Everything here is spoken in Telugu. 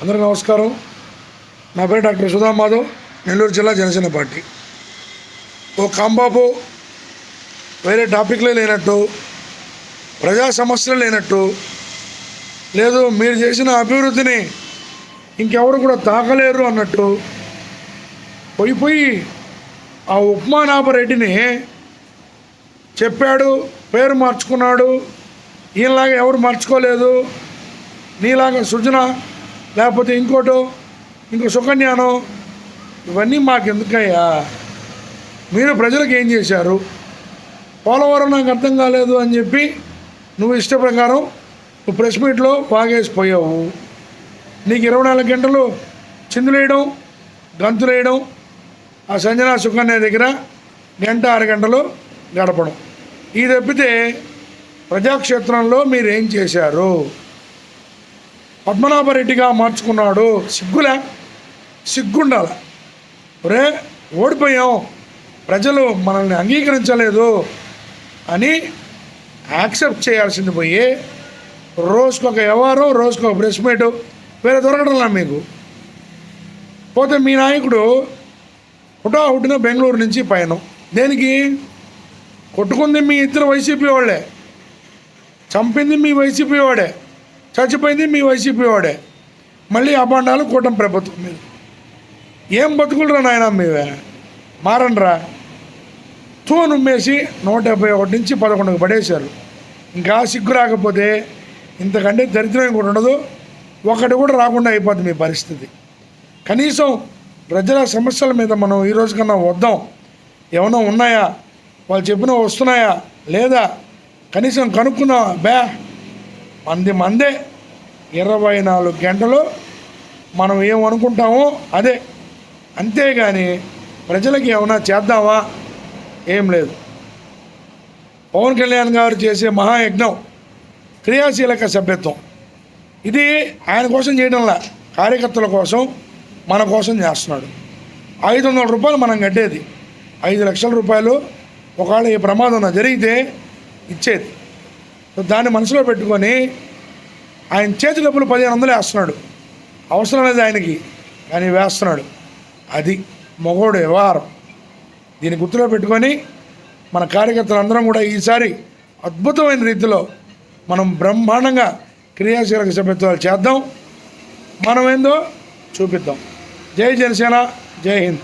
అందరికీ నమస్కారం. నా పేరు డాక్టర్ సుధా మాధవ్ నెల్లూరు జిల్లా జనసేన పార్టీ. ఓ కాంబాబు వేరే టాపిక్లే లేనట్టు ప్రజా సమస్యలు లేనట్టు లేదు మీరు చేసిన అభివృద్ధిని ఇంకెవరు కూడా తాకలేరు అన్నట్టు పోయిపోయి పోయి ఆ ఉప్మానాభరెడ్డిని చెప్పాడు పేరు మార్చుకున్నాడు. ఈయనలాగా ఎవరు మార్చుకోలేదు. నీలాగా సృజన లేకపోతే ఇంకోటో ఇంకో సుకన్యానో ఇవన్నీ మాకు ఎందుకయ్యా మీరు ప్రజలకు ఏం చేశారు? పోలవరం నాకు అర్థం కాలేదు అని చెప్పి నువ్వు ఇష్ట ప్రకారం నువ్వు ప్రెస్ మీట్లో వాగేసిపోయావు. నీకు ఇరవై నాలుగు గంటలు చిందులేయడం గంతులేయడం ఆ సంజన సుకన్య దగ్గర గంట ఆరు గంటలు గడపడం. ఇది తప్పితే ప్రజాక్షేత్రంలో మీరు ఏం చేశారు? పద్మనాభరెడ్డిగా మార్చుకున్నాడు. సిగ్గులే? సిగ్గుండాల. ఒరే ఓడిపోయాం. ప్రజలు మనల్ని అంగీకరించలేదు అని యాక్సెప్ట్ చేయాల్సింది పోయి రోజుకొక వ్యవహారం రోజుకొక ప్రెస్ మీట్ వేరే దొరకడంలా మీకు. పోతే మీ నాయకుడు హుటా హుటిన బెంగళూరు నుంచి పయనం. దేనికి? కొట్టుకుంది మీ ఇద్దరు వైసీపీ వాళ్ళే. చంపింది మీ వైసీపీ వాడే చచ్చిపోయింది మీ వైసీపీ వాడే. మళ్ళీ అభాండాలు కూటమి ప్రభుత్వం మీద. ఏం బతుకులరా నాయన మీవే? మారండ్రా. తూ నుమ్మేసి నూట డెబ్బై ఒకటి నుంచి పదకొండుకు పడేశారు. ఇంకా సిగ్గు రాకపోతే ఇంతకంటే దరిద్రం కూడా ఉండదు. ఒకటి కూడా రాకుండా అయిపోతుంది మీ పరిస్థితి. కనీసం ప్రజల సమస్యల మీద మనం ఈ కన్నా వద్దాం. ఏమైనా ఉన్నాయా? వాళ్ళు చెప్పిన వస్తున్నాయా? లేదా? కనీసం కనుక్కున్నా బ్యా మంది మందే ఇరవై నాలుగు గంటలు మనం ఏమనుకుంటామో అదే. అంతేగాని ప్రజలకి ఏమైనా చేద్దామా? ఏం లేదు. పవన్ కళ్యాణ్ గారు చేసే మహాయజ్ఞం క్రియాశీలక సభ్యత్వం. ఇది ఆయన కోసం చేయడంలా. కార్యకర్తల కోసం మన కోసం చేస్తున్నాడు. ఐదు వందల రూపాయలు మనం కట్టేది. ఐదు లక్షల రూపాయలు ఒకవేళ ఈ ప్రమాదం జరిగితే ఇచ్చేది. దాన్ని మనసులో పెట్టుకొని ఆయన చేతి డబ్బులు పదిహేను వందలు వేస్తున్నాడు. అవసరం లేదు ఆయనకి కానీ వేస్తున్నాడు. అది మగోడు వ్యవహారం. దీన్ని గుర్తులో పెట్టుకొని మన కార్యకర్తలందరం కూడా ఈసారి అద్భుతమైన రీతిలో మనం బ్రహ్మాండంగా క్రియాశీలక సభ్యత్వాలు చేద్దాం. మనం ఏందో చూపిద్దాం. జై జనసేన జై హింద్.